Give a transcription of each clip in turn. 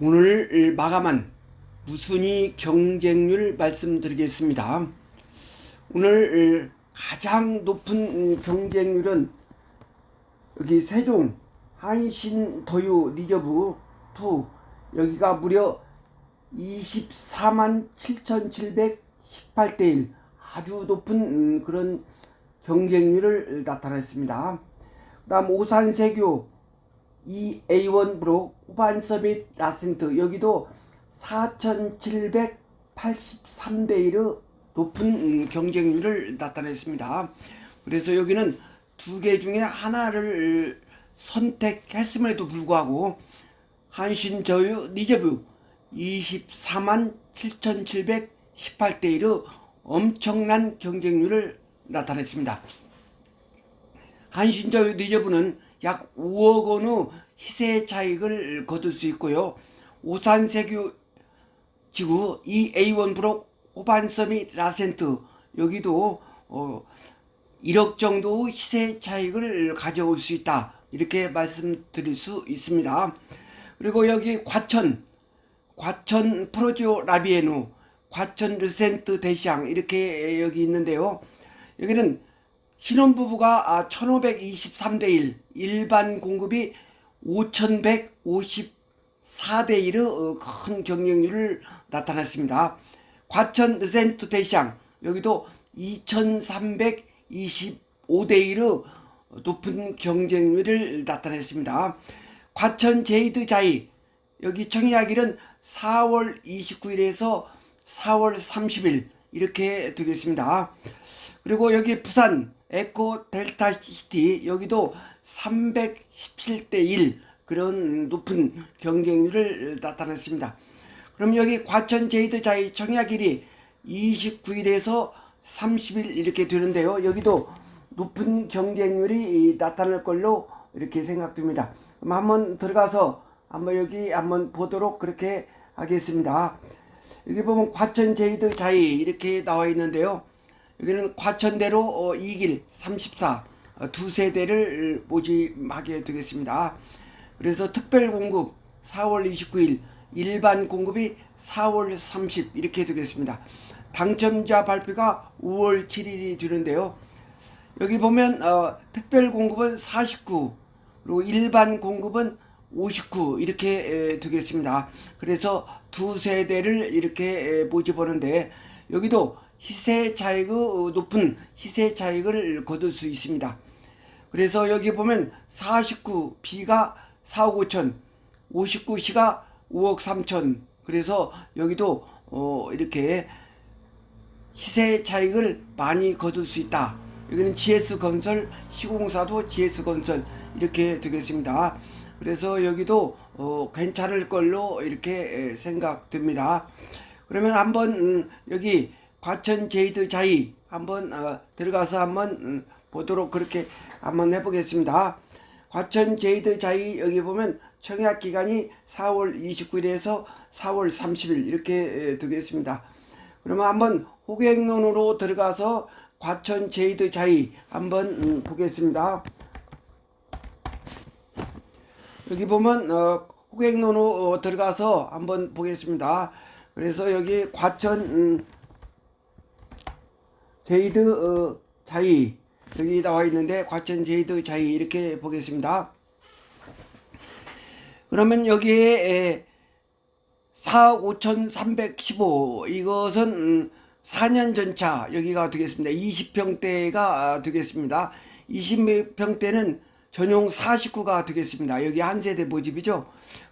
오늘 마감한 무순위 경쟁률 말씀드리겠습니다. 오늘 가장 높은 경쟁률은 여기 세종 한신 더유 리저브 2 여기가 무려 24만 7,718대 1 아주 높은 음, 그런 경쟁률을 나타냈습니다. 그 다음 오산세교 이 A1 브록 후반 서밋 라센트 여기도 4,783대 1의 높은 음, 경쟁률을 나타냈습니다. 그래서 여기는 두 개 중에 하나를 선택했음에도 불구하고 한신저유 리저브 24만 7,718대 1의 엄청난 경쟁률을 나타냈습니다. 한신저유 리저브는 약 5억 원의 시세 차익을 거둘 수 있고요. 오산세교 지구 이 A1 브록 호반섬이 라센트 여기도 어 1억 정도의 시세 차익을 가져올 수 있다. 이렇게 말씀드릴 수 있습니다. 그리고 여기 과천 과천 프로지오 라비에누 과천 르센트 대시앙 이렇게 여기 있는데요. 여기는 신혼부부가 1523대 1 일반 공급이 5154대 1의 큰 경쟁률을 나타냈습니다. 과천 르센트 대시앙 여기도 2325대 1의 높은 경쟁률을 나타냈습니다. 과천 제이드 자이 여기 청약일은 4월 29일에서 4월 30일 이렇게 되겠습니다. 그리고 여기 부산 에코 델타 시티 여기도 317대 1 그런 높은 경쟁률을 나타냈습니다. 그럼 여기 과천 제이드 자이 청약일이 29일에서 30일 이렇게 되는데요. 여기도 높은 경쟁률이 나타날 걸로 이렇게 생각됩니다. 그럼 한번 들어가서 한번 여기 한번 보도록 그렇게 하겠습니다. 여기 보면 과천 제이드 자이 이렇게 나와 있는데요. 여기는 과천대로 어, 2길 34 어, 두 세대를 모집하게 되겠습니다. 그래서 특별 공급 4월 29일 일반 공급이 4월 30 이렇게 되겠습니다. 당첨자 발표가 5월 7일이 되는데요. 여기 보면 어, 특별 공급은 49 그리고 일반 공급은 59 이렇게 에, 되겠습니다. 그래서 두 세대를 이렇게 에, 모집하는데 여기도 시세 차익의 어, 높은 시세 차익을 거둘 수 있습니다. 그래서 여기 보면 49 B가 4억 5천, 59 C가 5억 3천. 그래서 여기도 어 이렇게 시세 차익을 많이 거둘 수 있다. 여기는 GS 건설, 시공사도 GS 건설 이렇게 되겠습니다. 그래서 여기도 어 괜찮을 걸로 이렇게 생각됩니다. 그러면 한번 음 여기 과천 제이드 자이 한번 어 들어가서 한번 음 보도록 그렇게 한번 해보겠습니다. 과천 제이드 자이 여기 보면 청약 기간이 4월 29일에서 4월 30일 이렇게 되겠습니다. 그러면 한번 호객론으로 들어가서 과천 제이드 자이 한번 음, 보겠습니다. 여기 보면 어, 호객론으로 어, 들어가서 한번 보겠습니다. 그래서 여기 과천 음, 제이드 어, 자이 여기 나와 있는데 과천 제이드 자이 이렇게 보겠습니다. 그러면 여기에 4억 5,315 이것은 음, 4년 전차 여기가 되겠습니다. 20평대가 되겠습니다. 20평대는 전용 49가 되겠습니다. 여기 한 세대 모집이죠.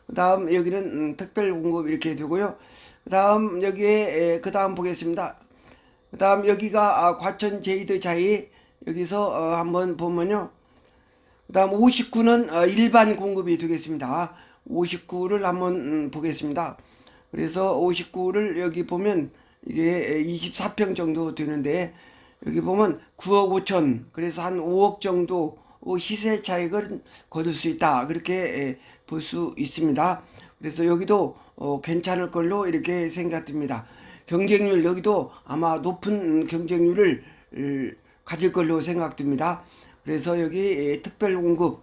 그 다음 여기는 음, 특별 공급 이렇게 되고요. 그 다음 여기에 그 다음 보겠습니다. 그 다음 여기가 아, 과천 제이드 자이 여기서 어, 한번 보면요. 그 다음 59는 어, 일반 공급이 되겠습니다. 59를 한번 음, 보겠습니다. 그래서 59를 여기 보면 이게 24평 정도 되는데 여기 보면 9억 5천 그래서 한 5억 정도 시세 차익을 거둘 수 있다 그렇게 볼 수 있습니다. 그래서 여기도 어, 괜찮을 걸로 이렇게 생각됩니다. 경쟁률 여기도 아마 높은 경쟁률을 가질 걸로 생각됩니다. 그래서 여기 특별 공급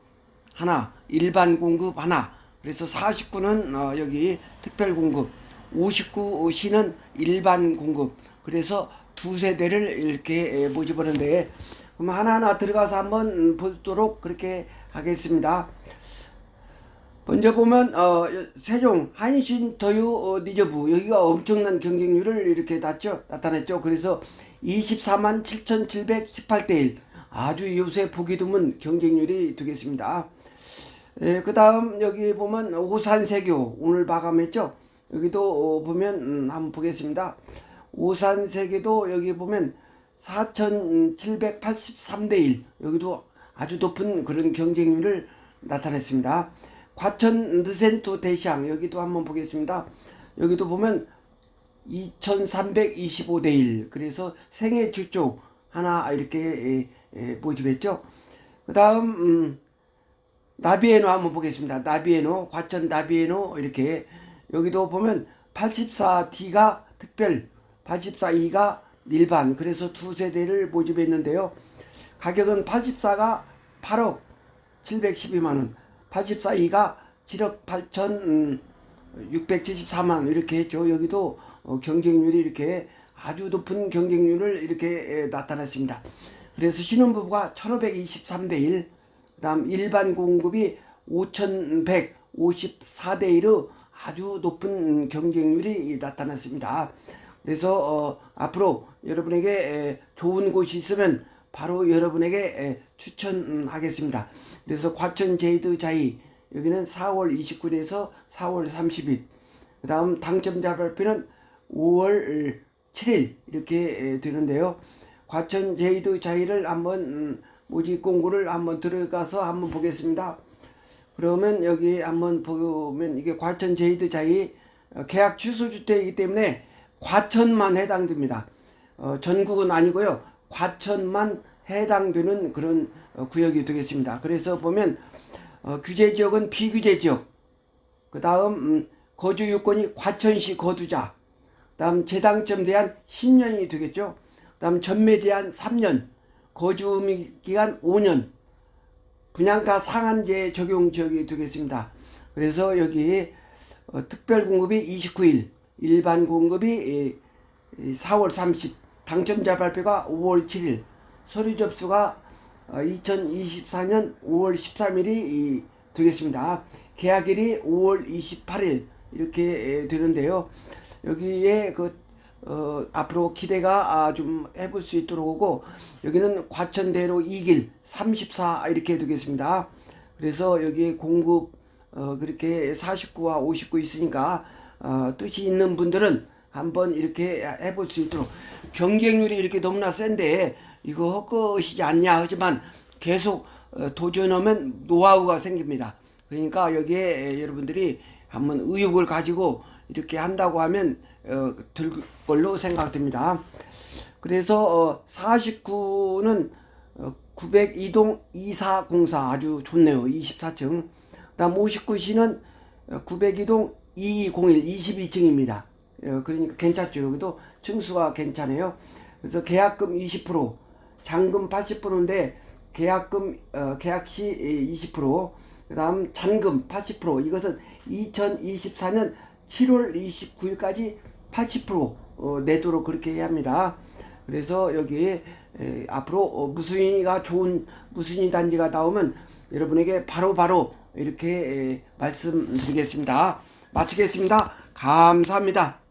하나, 일반 공급 하나, 그래서 49는 어, 여기 특별 공급, 59 시는 일반 공급. 그래서 두 세대를 이렇게 에, 모집하는데 그럼 하나하나 들어가서 한번 음, 보도록 그렇게 하겠습니다. 먼저 보면 어, 세종 한신 더유 어, 리저브 여기가 엄청난 경쟁률을 이렇게 났죠 나타냈죠 그래서 24만 7,718대 1 아주 요새 보기 드문 경쟁률이 되겠습니다. 예, 그 다음 여기 보면 오산세교. 오늘 마감했죠? 여기도 어, 보면 음, 한번 보겠습니다. 오산세교도 여기 보면 4,783대 1 여기도 아주 높은 그런 경쟁률을 나타냈습니다. 과천 느센토 대시항 여기도 한번 보겠습니다. 여기도 보면 2325대 1 그래서 생애 최초 하나 이렇게 에, 에, 모집했죠. 그 다음 음, 나비에노 한번 보겠습니다. 나비에노 과천 나비에노 이렇게 여기도 보면 84D가 특별 84E가 일반 그래서 두 세대를 모집했는데요. 가격은 84가 8억 712만 원, 84E가 7억 8천 674만 원 이렇게 했죠. 여기도 어, 경쟁률이 이렇게 아주 높은 경쟁률을 이렇게 에, 나타냈습니다. 그래서 신혼부부가 1523대 1, 그 다음 일반 공급이 5154대 1의 아주 높은 경쟁률이 나타났습니다. 그래서 어, 앞으로 여러분에게 에, 좋은 곳이 있으면 바로 여러분에게 에, 추천하겠습니다. 그래서 과천 제이드 자이 여기는 4월 29일에서 4월 30일 그 다음 당첨자 발표는 5월 7일 이렇게 에, 되는데요. 과천 제이드 자이를 한번 음, 모집 공고를 한번 들어가서 한번 보겠습니다. 그러면 여기 한번 보면 이게 과천 제이드 자이 어, 계약 취소 주택이기 때문에 과천만 해당됩니다. 어, 전국은 아니고요. 과천만 해당되는 그런 어, 구역이 되겠습니다. 그래서 보면 어, 규제 지역은 비규제 지역, 그 다음 음, 거주 요건이 과천시 거주자, 다음 재당점 대한 10년이 되겠죠. 다음 전매 제한 3년, 거주 기간 5년, 분양가 상한제 적용 지역이 되겠습니다. 그래서 여기 어, 특별 공급이 29일, 일반 공급이 4월 30, 당첨자 발표가 5월 7일, 서류 접수가 2024년 5월 13일이 되겠습니다. 계약일이 5월 28일 이렇게 되는데요. 여기에 그 어, 앞으로 기대가 아, 좀 해볼 수 있도록 하고 여기는 과천대로 2길 34 이렇게 되겠습니다. 그래서 여기 공급 어, 그렇게 49와 59 있으니까 어, 뜻이 있는 분들은 한번 이렇게 해볼 수 있도록 경쟁률이 이렇게 너무나 센데 이거 헛것이지 않냐 하지만 계속 어, 도전하면 노하우가 생깁니다. 그러니까 여기에 여러분들이 한번 의욕을 가지고 이렇게 한다고 하면 어, 될 걸로 생각됩니다. 그래서 어, 49는 어, 902동 2404 아주 좋네요. 24층. 그다음 59시는 902동 2201 22층입니다. 어, 그러니까 괜찮죠. 여기도 층수가 괜찮아요. 그래서 계약금 20%, 잔금 80%인데 계약금 어, 계약 시 20%, 그다음 잔금 80%. 이것은 2024년 7월 29일까지 80% 어, 내도록 그렇게 해야 합니다. 그래서 여기 에, 앞으로 어, 무순이가 좋은 무순이 단지가 나오면 여러분에게 바로바로 바로 이렇게 에, 말씀드리겠습니다. 마치겠습니다. 감사합니다.